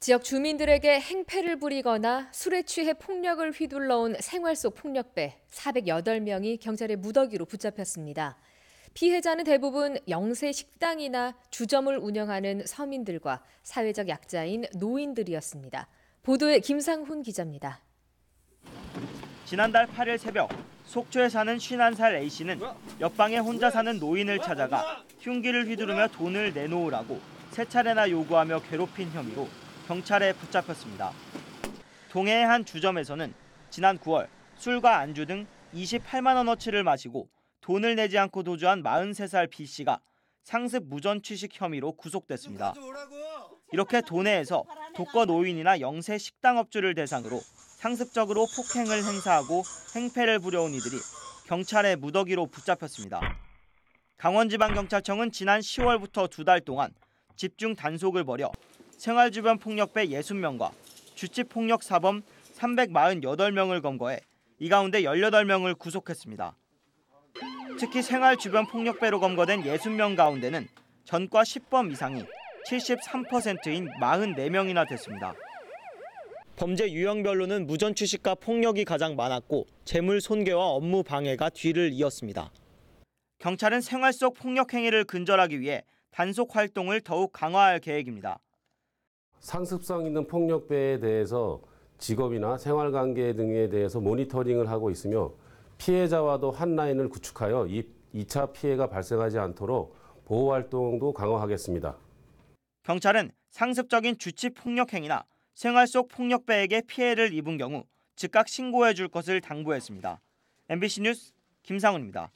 지역 주민들에게 행패를 부리거나 술에 취해 폭력을 휘둘러온 생활 속 폭력배 408명이 경찰의 무더기로 붙잡혔습니다. 피해자는 대부분 영세 식당이나 주점을 운영하는 서민들과 사회적 약자인 노인들이었습니다. 보도에 김상훈 기자입니다. 지난달 8일 새벽 속초에 사는 51살 A씨는 옆방에 혼자 사는 노인을 찾아가 흉기를 휘두르며 돈을 내놓으라고 세 차례나 요구하며 괴롭힌 혐의로 경찰에 붙잡혔습니다. 동해의 한 주점에서는 지난 9월 술과 안주 등 28만 원어치를 마시고 돈을 내지 않고 도주한 43살 B씨가 상습 무전 취식 혐의로 구속됐습니다. 이렇게 도내에서 독거 노인이나 영세 식당 업주를 대상으로 상습적으로 폭행을 행사하고 행패를 부려온 이들이 경찰의 무더기로 붙잡혔습니다. 강원지방경찰청은 지난 10월부터 두 달 동안 집중 단속을 벌여 생활주변 폭력배 60명과 주치폭력 사범 348명을 검거해 이 가운데 18명을 구속했습니다. 특히 생활주변 폭력배로 검거된 60명 가운데는 전과 10범 이상이 73%인 44명이나 됐습니다. 범죄 유형별로는 무전 취식과 폭력이 가장 많았고 재물 손괴와 업무 방해가 뒤를 이었습니다. 경찰은 생활 속 폭력 행위를 근절하기 위해 단속 활동을 더욱 강화할 계획입니다. 상습성 있는 폭력배에 대해서 직업이나 생활관계 등에 대해서 모니터링을 하고 있으며 피해자와도 한 라인을 구축하여 2차 피해가 발생하지 않도록 보호 활동도 강화하겠습니다. 경찰은 상습적인 주치 폭력 행위나 생활 속 폭력배에게 피해를 입은 경우 즉각 신고해 줄 것을 당부했습니다. MBC 뉴스 김상훈입니다.